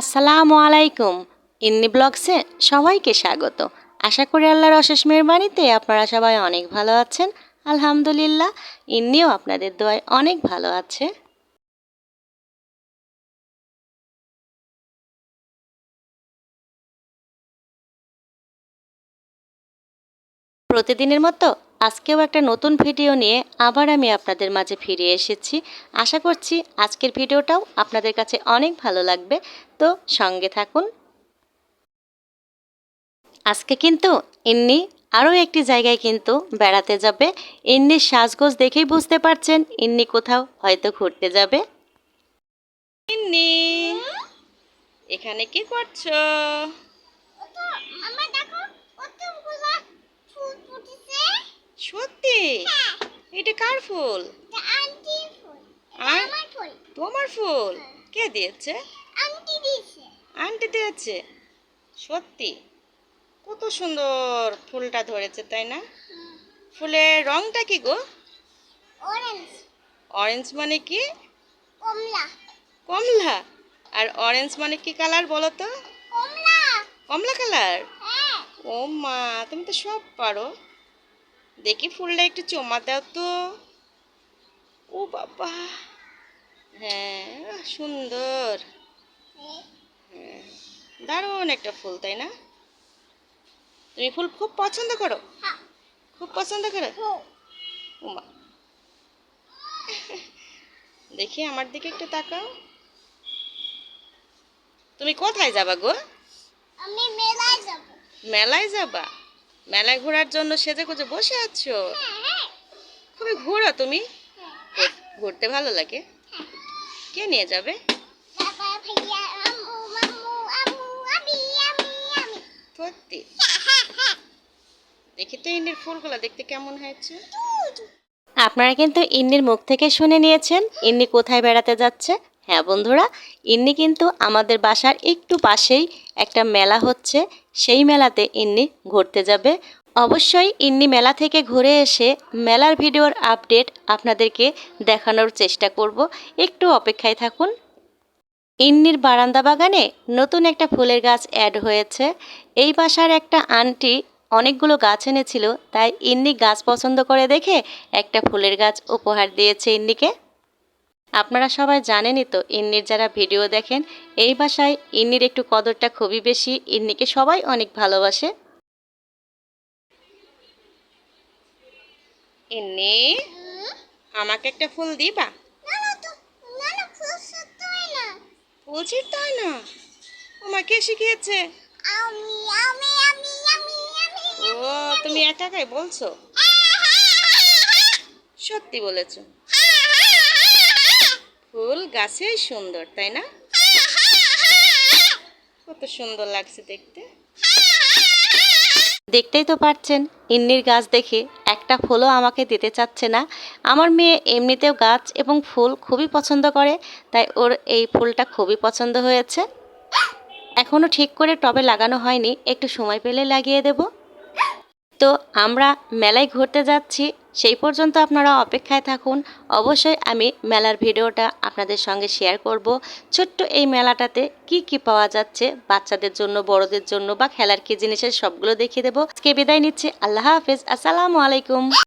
আসসালামু আলাইকুম। ইন্নি ব্লগসে সবাইকে স্বাগত। আশা করি আল্লাহর অশেষ মেহরবানিতে আপনারা সবাই অনেক ভালো আছেন। আলহামদুলিল্লাহ, ইন্নিও আপনাদের দোয়ায় অনেক ভালো আছে। প্রতিদিনের মতো আজকেও একটা নতুন ভিডিও নিয়ে আবার আমি আপনাদের মাঝে ফিরে এসেছি। আশা করছি আজকের ভিডিওটাও আপনাদের কাছে অনেক ভালো লাগবে। তো সঙ্গে থাকুন। আজকে কিন্তু ইন্নি আরও একটি জায়গায় কিন্তু বেড়াতে যাবে। ইন্নির সাজগোজ দেখেই বুঝতে পারছেন ইন্নি কোথাও হয়তো ঘুরতে যাবে। ইন্নি, এখানে কি করছ আমার দেখো কতগুলো ফুল ফুটেছে সত্যি এটা কার ফুল? তোমার ফুল? কে দিয়েছে? আন্টি দিয়েছে। সত্যি? কত সুন্দর ফুলটা ধরেছে তাই না? ফুলের রংটা কি গো? অরেঞ্জ অরেঞ্জ মানে কি? কমলা। কমলা। আর অরেঞ্জ মানে কি কালার বলো তো? কমলা। কমলা কালার হ্যাঁ। ও মা তুমি তো সব পারো। দেখি ফুলটা একটু চুমা দাও তো। ও বাবা। হ্যাঁ সুন্দর। হ্যাঁ দারুণ একটা ফুল তাই না? তুমি ফুল খুব পছন্দ করো? খুব পছন্দ করো? উমা। দেখি আমার দিকে একটু তাকাও। তুমি কোথায় যাবা গো? আমি মেলায় যাব। মেলায় যাবা? মেলায় ঘোরার জন্য সেজে গুজে বসে আছো? খুবই ঘোরো তুমি। ঘুরতে ভালো লাগে। কে নিয়ে যাবে? সত্যি? দেখি তো ইন্ডির ফুলগুলো, দেখতে কেমন হয়েছে। আপনারা কিন্তু ইন্নির মুখ থেকে শুনে নিয়েছেন ইন্নি কোথায় বেড়াতে যাচ্ছে। হ্যাঁ বন্ধুরা ইন্নি কিন্তু আমাদের বাসার একটু পাশেই একটা মেলা হচ্ছে। সেই মেলাতে ইন্নি ঘুরতে যাবে। অবশ্যই ইন্নি মেলা থেকে ঘুরে এসে মেলার ভিডিওর আপডেট আপনাদেরকে দেখানোর চেষ্টা করব। একটু অপেক্ষায় থাকুন। ইন্নির বারান্দা বাগানে নতুন একটা ফুলের গাছ অ্যাড হয়েছে। এই বাসার একটা আন্টি অনেকগুলো গাছ এনেছিল, তাই ইন্নি গাছ পছন্দ করে দেখে একটা ফুলের গাছ উপহার দিয়েছে ইন্নিকে। আপনারা সবাই জানেনই তো ইন্নির যারা ভিডিও দেখেন এই ভাষায় ইন্নির একটু কদরটা খুবই বেশি ইন্নিকে সবাই অনেক ভালোবাসে। ইন্নি আমাকে একটা ফুল দিবা? ফুল সত্যই না। ছিঁড়তে হয় না? আমাকে শিখিয়েছে? ও তুমি একা একাই বলছো? সত্যি বলেছ। ফুল গাছে সুন্দর, তাই না? কত সুন্দর লাগছে দেখতে। দেখতেই তো পারছেন, ইন্নির গাছ দেখে একটা ফুলও আমাকে দিতে চাচ্ছে না। আমার মেয়ে এমনিতেও গাছ এবং ফুল খুবই পছন্দ করে, তাই ওর এই ফুলটা খুবই পছন্দ হয়েছে। এখনও ঠিক করে টবে লাগানো হয়নি, একটু সময় পেলে লাগিয়ে দেব। তো আমরা মেলায় ঘুরতে যাচ্ছি। সেই পর্যন্ত আপনারা অপেক্ষায় থাকুন। অবশ্যই আমি মেলার ভিডিওটা আপনাদের সঙ্গে শেয়ার করব। ছোট্ট এই মেলাটাতে কি কি পাওয়া যাচ্ছে? বাচ্চাদের জন্য, বড়দের জন্য বা খেলার কি জিনিসের সবগুলো দেখিয়ে দেবো। আজকে বিদায় নিচ্ছি। আল্লাহ হাফেজ। আসসালামু আলাইকুম।